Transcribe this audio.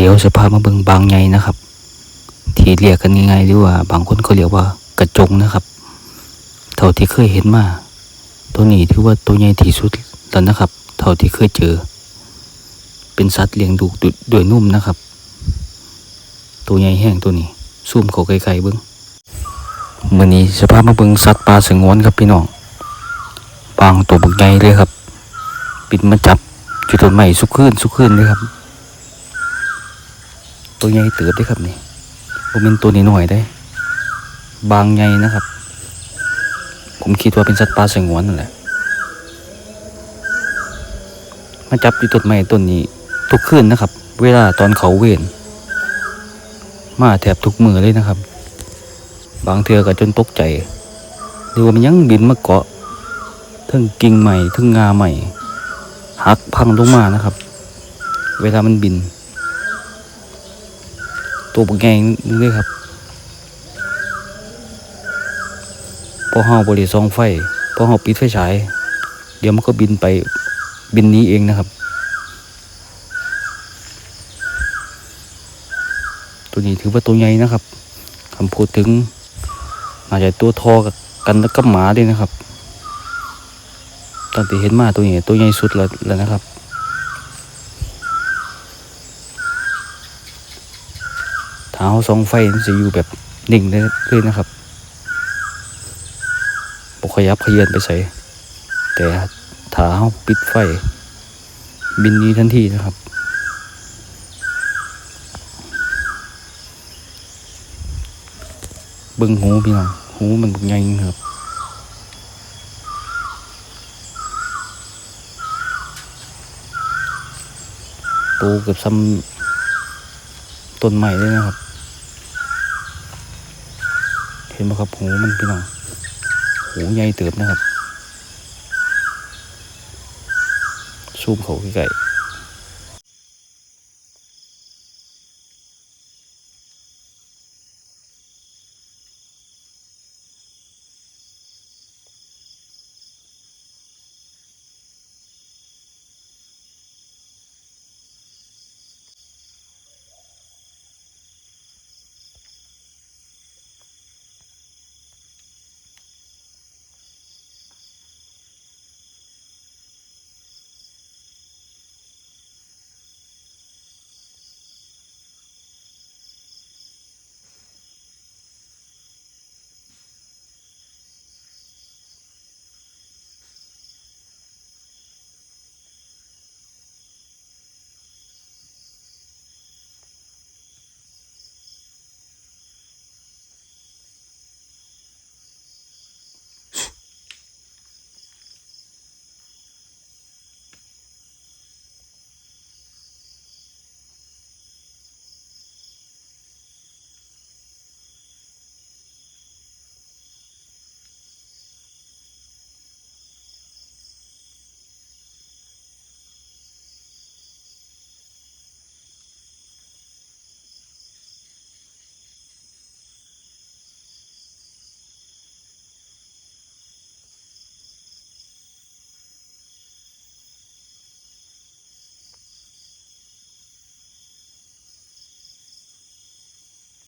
เดี๋ยวจะพามาเบิงบางใหญ่นะครับ ที่เรียกกันง่ายๆหรือว่า บางคนเขาเรียกว่ากระจงนะครับ เท่าที่เคยเห็นมา ตัวนี้ถือว่าตัวใหญ่ที่สุดแล้วนะครับ เท่าที่เคยเจอ เป็นสัตว์เลี้ยงดูด้วยนุ่มนะครับ ตัวใหญ่แห้งตัวนี้ซูมเขาไกลๆเบิ่งมื้อนี้จะพามาเบิงสัตว์ป่าสงวนครับพี่น้องบางตัวบักใหญ่เลยครับ ปิดมาจับจุดต้นไม้สุกขึ้นสุกขึ้นเลยครับ ตัวใหญ่เติบได้ครับนี่ผมเป็นตัวนี้หน่อยได้ บางใหญ่นะครับ ผมคิดว่าเป็นสัตว์ป่าสงวนนั่นแหละมาจับอยู่ต้นไม้ต้นนี้ ทุกคืนนะครับ เวลาตอนเขาเวนมาแทบทุกมือเลยนะครับ บางเทือก็จนตกใจหรือว่ามันยังบินมาเกาะทั้งกิ่งใหม่ทั้งงาใหม่หักพังลงมานะครับ เวลามันบิน ตัวบกแงงนึงเลยครับพอเฮาบริซองไฟพอเฮาปิดไฟฉาย เดี๋ยวมันก็บินไปบินนี้เองนะครับ ตัวนี้ถือว่าตัวใหญ่นะครับคำพูดถึงอาจจะตัวทอกับกันแล้วก็หมาด้วยนะครับ ตั้งแต่เห็นมาตัวนี้ตัวใหญ่สุดแล้วนะครับ เท้าสองไฟมันจะอยู่แบบนิ่งเลยเลยนะครับบกขยับขยื่นไปใส่แต่เท้าปิดไฟ บินนี้ทันทีนะครับบิ่งหูพี่น้องหูมันบกใหญ่ครับโตเกือบซ้ำต้นใหม่เลยนะครับ เห็นไหมครับหูมันพี่น้องหูใหญ่เติบนะครับซูมเขาใกล้ๆ